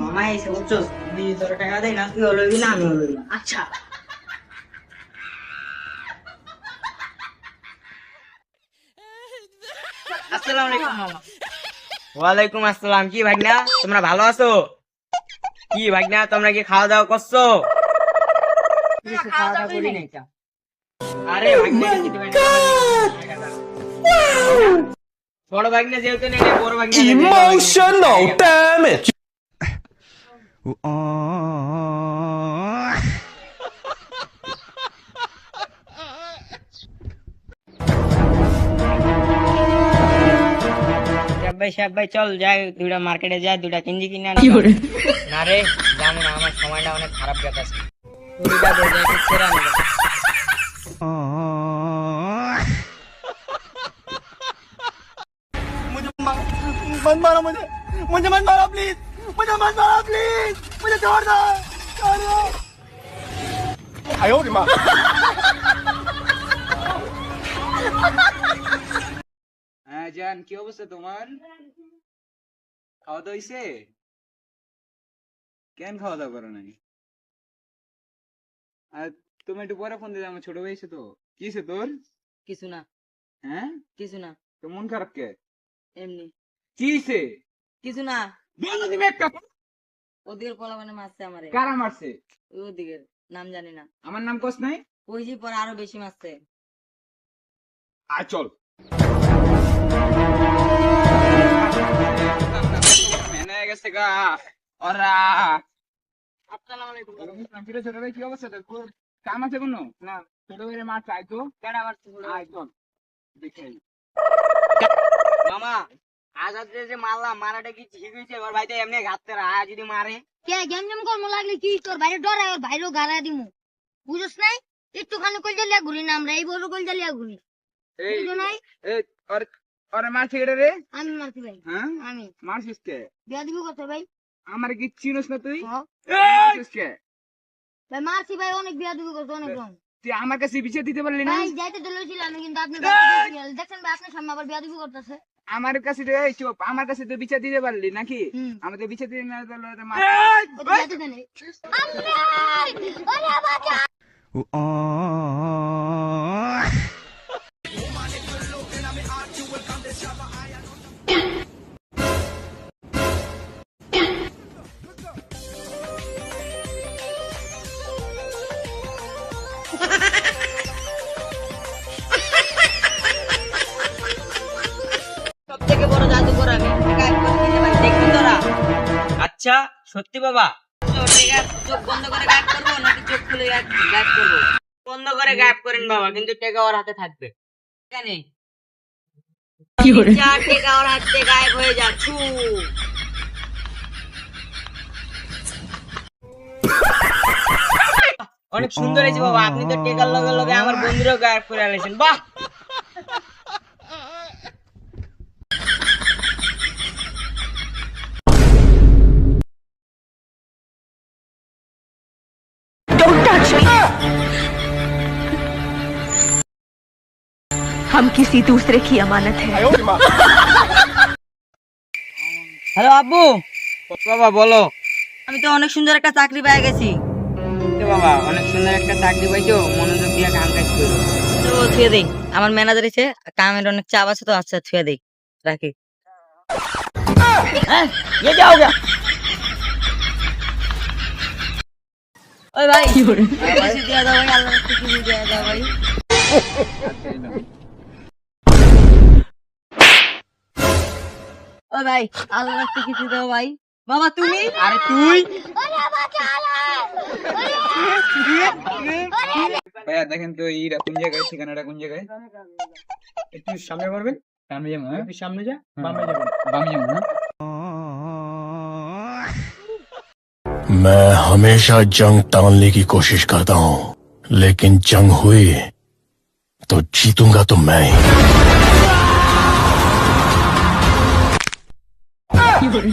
মামা এসে বুঝছস তুই তোর টাকা দেয় না তুই না আমি আচ্ছা। আসসালামু আলাইকুম মামা। ওয়ালাইকুম আসসালাম। কি ভাগনা তোমরা ভালো আছো? কি ভাগনা তোমরা কি খাওয়া দাওয়া করছ খাওয়া দাওয়া করি নাই। আরে ভাগনা কিছু দিবে না। বড় ভাগনা যেহেতু নেই বড় ভাগনা. সাহেব ভাই সাহেব ভাই চল যাই দুইটা মার্কেটে যাই দুইটা কিঞ্জি কিনে আনি না রে জানি না আমার সময়টা অনেক খারাপ যাচ্ছে দুইটা দে যাই একটু ছেড়ে আনি গা। मत मारो मुझे मुझे मत मारो प्लीज मुझे मत मारो प्लीज मुझे छोड़ दो छोड़ दो आयो रे माँ হ্যাঁ জান কি অবস্থা তোমার খাওয়া দাওয়া হইছে কেন খাওয়া দাওয়া করো নাই আর তুমি একটু পরে ফোন দিলে আমার ছোট ভাই এসে তো কি হয়েছে তোর কিছু না হ্যাঁ কিছু না তো মন খারাপ কে এমনি কি হয়েছে কিছু না বলো তুমি একটা ওদিকের পোলা মানে মারছে আমারে। কারা মারছে? ওদিকের নাম জানি না। আমার নাম কস নাই? ওই যে পরে আরও বেশি মারছে। আর চল। গেছে গা ওরা। আসসালামু আলাইকুম ছোট ছোট ভাই কি অবস্থা তোর? কাম আছে কোনো? না ছোট ভাইয়ের মার চাই তো? মারছে আয় চল। দেখে আজ যে মারলাম মারাটা কি ঠিক হয়েছে? ওর ভাইটা এমনি ঘাটতে আজ যদি মারে। কে গেম জেম কর্ম লাগলে কি তোর বাইরে ডরাই ওর বাইরেও গাড়া দিমু। বুঝছ নাই? একটুখানি কল জ্বালিয়া ঘুরি না আমরা এই বড় কল জ্বালিয়া ঘুরি বুঝো নাই? এই ওর ওর মারছে রে? আমি মারছি ভাই। হ্যাঁ? আমি। মারছিস কে? বিয়া দিব কত ভাই? আমার কি চিনস না তুই? হ্যাঁ। মারছিস কে? ভাই মারছি ভাই অনেক বিয়া দিব কত অনেক রকম। তুই আমার কাছে পিছিয়ে দিতে পারলি না? ভাই যাইতে চলেছিল আমি কিন্তু আপনি দেখছেন ভাই আপনার সামনে আবার বিয়া দিব করতেছে। আমার কাছে তো এই চুপ আমার কাছে তো বিচার দিতে পারলি নাকি। আমাদের বিচার দিতে না পারলে তো আচ্ছা সত্যি বাবা? চোখ বন্ধ করে গায়েব করব নাকি চোখ খুলে গায়েব গায়েব করব বন্ধ করে গায়েব করেন বাবা কিন্তু টেকা ওর হাতে থাকবে। জানি চার টেকা ওর হাত গায়েব হয়ে যা ছু। অনেক সুন্দর হয়েছে বাবা আপনি তো টেকার লগে লগে আমার বন্ধুরাও গায়েব করে আলেছেন বাহ! हम किसी दूसरे की अमानत है आयो रे माँ হ্যালো আব্বু বাবা বলো আমি তো অনেক সুন্দর একটা চাকরি পেয়ে গেছি তো বাবা অনেক সুন্দর একটা চাকরি পাইছো মনোযোগ দিয়ে কাম কাজ করো তো থুয়ে দেই আমার ম্যানেজার এসে কামের অনেক চাপ আছে তো আচ্ছা থুয়ে দেই রাখি হ্যাঁ ये क्या हो गया ओए भाई पैसे दिया दो भाई अल्लाह के किसी दिया दो भाई ভাই আল্লাহ के किसी दो भाई বাবা তুমি আরে তুই ভাইয়া দেখেন তো এই কোন জায়গায় ঠিকানাটা কোন জায়গায় একটু সামনে করবেন সামনে যাবো হ্যাঁ সামনে যা বামে যাবেন বামে যাবো হ্যাঁ मैं हमेशा जंग टालने की कोशिश करता हूँ लेकिन जंग हुई तो जीतूंगा तो मैं ही Dùng.